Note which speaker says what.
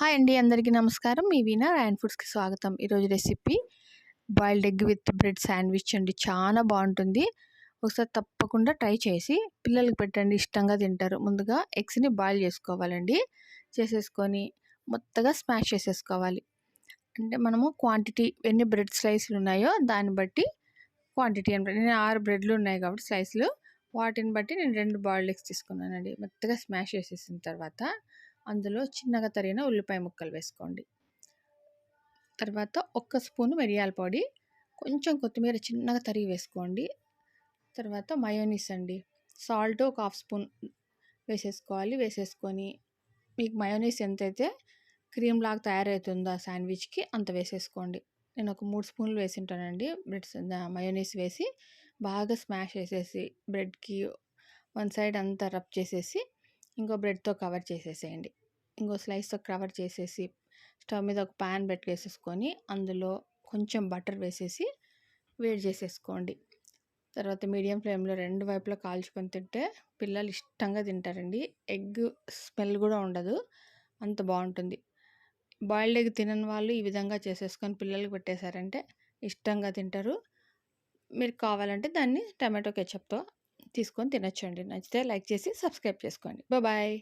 Speaker 1: Hi అండి అందరికీ నమస్కారం. మీ వీనా ర్యాన్ ఫుడ్స్కి స్వాగతం. ఈరోజు recipe boiled egg with bread sandwich అండి. చాలా బాగుంటుంది. ఒకసారి తప్పకుండా ట్రై చేసి పిల్లలకి పెట్టండి ఇష్టంగా తింటారు. ముందుగా ఎగ్స్ని బాయిల్ చేసుకోవాలండి. చేసేసుకొని మొత్తగా స్మాష్ చేసేసుకోవాలి. అంటే మనము క్వాంటిటీ ఎన్ని బ్రెడ్ స్లైస్లు ఉన్నాయో దాన్ని బట్టి క్వాంటిటీ అనమాట. నేను ఆరు బ్రెడ్లు ఉన్నాయి కాబట్టి స్లైస్లు. వాటిని బట్టి నేను రెండు బాయిల్డ్ ఎగ్స్ తీసుకున్నానండి. మొత్తగా స్మాష్ చేసేసిన తర్వాత అందులో చిన్నగా తరిగిన ఉల్లిపాయ ముక్కలు వేసుకోండి. తర్వాత ఒక్క స్పూను మిరియాల పొడి కొంచెం కొత్తిమీర చిన్నగా తరిగి వేసుకోండి. తర్వాత మయోనీస్ అండి. సాల్ట్ ఒక హాఫ్ స్పూన్ వేసేసుకోవాలి. వేసేసుకొని మీకు మయోనీస్ ఎంతైతే క్రీమ్ లాగా తయారవుతుందో ఆ శాండ్విచ్కి అంత వేసేసుకోండి. నేను ఒక మూడు స్పూన్లు వేసింటానండి. బ్రెడ్స్ మయోనీస్ వేసి బాగా స్మాష్ చేసేసి బ్రెడ్కి వన్ సైడ్ అంతా రబ్ చేసేసి ఇంకో బ్రెడ్తో కవర్ చేసేసేయండి. ఇంకో స్లైస్తో కవర్ చేసేసి స్టవ్ మీద ఒక ప్యాన్ పెట్టేసేసుకొని అందులో కొంచెం బటర్ వేసేసి వేడి చేసేసుకోండి. తర్వాత మీడియం ఫ్లేమ్లో రెండు వైపులా కాల్చుకొని తింటే పిల్లలు ఇష్టంగా తింటారండి. ఎగ్ స్మెల్ కూడా ఉండదు. అంత బాగుంటుంది. బాయిల్డ్ ఎగ్ తినని వాళ్ళు ఈ విధంగా చేసేసుకొని పిల్లలకి పెట్టేశారంటే ఇష్టంగా తింటారు. మీరు కావాలంటే దాన్ని టమాటో కెచప్తో తీసుకొని తినొచ్చండి. నచ్చితే లైక్ చేసి సబ్స్క్రైబ్ చేసుకోండి. బాయ్